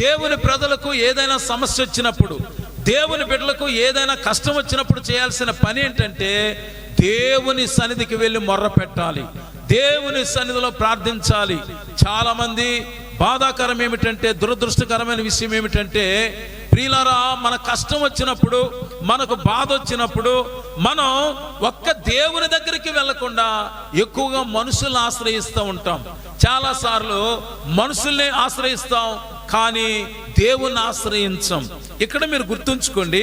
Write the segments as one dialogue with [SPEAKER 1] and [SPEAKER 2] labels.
[SPEAKER 1] దేవుని ప్రజలకు ఏదైనా సమస్య వచ్చినప్పుడు దేవుని బిడ్డలకు ఏదైనా కష్టం వచ్చినప్పుడు చేయాల్సిన పని ఏంటంటే దేవుని సన్నిధికి వెళ్ళి మొర్ర పెట్టాలి. దేవుని సన్నిధిలో ప్రార్థించాలి. చాలామంది బాధాకరం ఏమిటంటే దురదృష్టకరమైన విషయం ఏమిటంటే ప్రియులరా మన కష్టం వచ్చినప్పుడు మనకు బాధ వచ్చినప్పుడు మనం ఒక్క దేవుని దగ్గరికి వెళ్ళకుండా ఎక్కువగా మనుషుల్ని ఆశ్రయిస్తూ ఉంటాం. చాలా సార్లు మనుషుల్ని ఆశ్రయిస్తాం కానీ దేవుని ఆశ్రయించం. ఇక్కడ మీరు గుర్తుంచుకోండి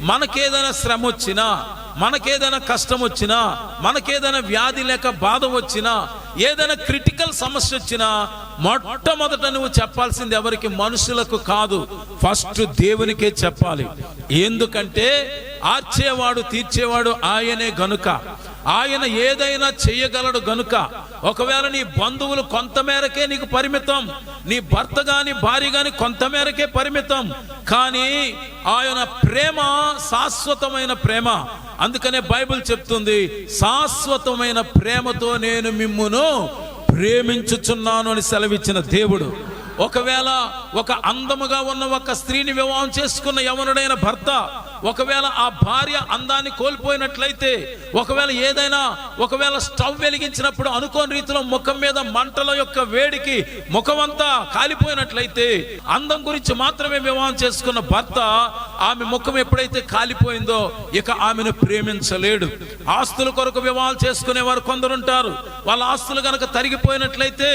[SPEAKER 1] మనకేదైనా శ్రమ వచ్చినా మనకేదైనా కష్టం వచ్చినా మనకేదైనా వ్యాధి లేక బాధ వచ్చినా ఏదైనా క్రిటికల్ సమస్య వచ్చినా మొట్టమొదట నువ్వు చెప్పాల్సింది ఎవరికి? మనుషులకు కాదు. ఫస్ట్ దేవునికే చెప్పాలి. ఎందుకంటే ఆర్చేవాడు తీర్చేవాడు ఆయనే గనుక. ఆయన ఏదైనా చెయ్యగలడు గనుక ఒకవేళ నీ బంధువులు కొంతమేరకే నీకు పరిమితం నీ భర్త గాని భార్య గాని కొంతమేరకే పరిమితం కానీ ఆయన ప్రేమ శాశ్వతమైన ప్రేమ. అందుకనే బైబిల్ చెప్తుంది శాశ్వతమైన ప్రేమతో నేను మిమ్మును ప్రేమించుచున్నాను అని సెలవిచ్చిన దేవుడు. ఒకవేళ ఒక అందముగా ఉన్న ఒక స్త్రీని వివాహం చేసుకున్న యవనుడైన భర్త ఒకవేళ ఆ భార్య అందాన్ని కోల్పోయినట్లయితే ఒకవేళ ఏదైనా ఒకవేళ స్టవ్ వెలిగించినప్పుడు అనుకోని రీతిలో ముఖం మీద మంటల యొక్క వేడికి ముఖమంతా కాలిపోయినట్లయితే అందం గురించి మాత్రమే వివాహం చేసుకున్న భర్త ఆమె ముఖం ఎప్పుడైతే కాలిపోయిందో ఇక ఆమెను ప్రేమించలేడు. ఆస్తుల కొరకు వివాహాలు చేసుకునే వారు కొందరుంటారు. వాళ్ళ ఆస్తులు కనుక తరిగిపోయినట్లయితే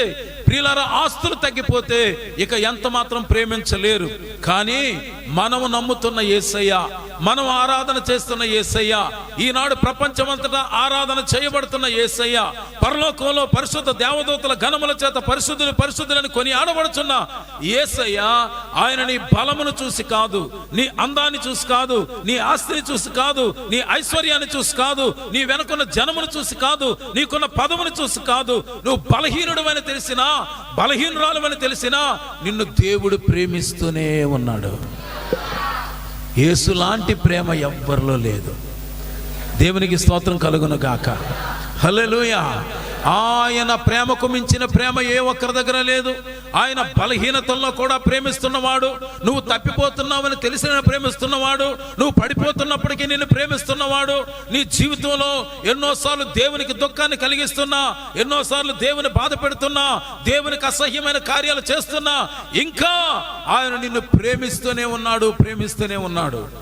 [SPEAKER 1] ప్రియులారా ఆస్తులు తగ్గిపోతే ఇక ఎంత మాత్రం ప్రేమించలేరు. కానీ మనము నమ్ముతున్న ఏసయ్య మనం ఆరాధన చేస్తున్న ఏసయ్య ఈనాడు ప్రపంచమంతటా ఆరాధన చేయబడుతున్న ఏసయ్య పరలోకంలో పరిశుద్ధ దేవదూతల ఘనముల చేత పరిశుద్ధులు పరిశుద్ధులని కొని ఆడబడుచున్న యేసయ్య ఆయన నీ బలమును చూసి కాదు నీ అందాన్ని చూసి కాదు నీ ఆస్తిని చూసి కాదు నీ ఐశ్వర్యాన్ని చూసి కాదు నీ వెనుకున్న జనమును చూసి కాదు నీకున్న పదమును చూసి కాదు. నువ్వు బలహీనుడు అని తెలిసినా బలహీనరాలు అని తెలిసినా నిన్ను దేవుడు ప్రేమిస్తూనే ఉన్నాడు. యేసు లాంటి ప్రేమ ఎవ్వరిలో లేదు. దేవునికి స్తోత్రం కలుగును గాక. హల్లెలూయ. ఆయన ప్రేమకు మించిన ప్రేమ ఏ ఒక్కరి దగ్గర లేదు. ఆయన బలహీనతల్లో కూడా ప్రేమిస్తున్నవాడు. నువ్వు తప్పిపోతున్నావని తెలిసిన ప్రేమిస్తున్నవాడు. నువ్వు పడిపోతున్నప్పటికీ నిన్ను ప్రేమిస్తున్నవాడు. నీ జీవితంలో ఎన్నోసార్లు దేవునికి దుఃఖాన్ని కలిగిస్తున్నా ఎన్నోసార్లు దేవుని బాధ పెడుతున్నా దేవునికి అసహ్యమైన కార్యాలు చేస్తున్నా ఇంకా ఆయన నిన్ను ప్రేమిస్తూనే ఉన్నాడు ప్రేమిస్తూనే ఉన్నాడు.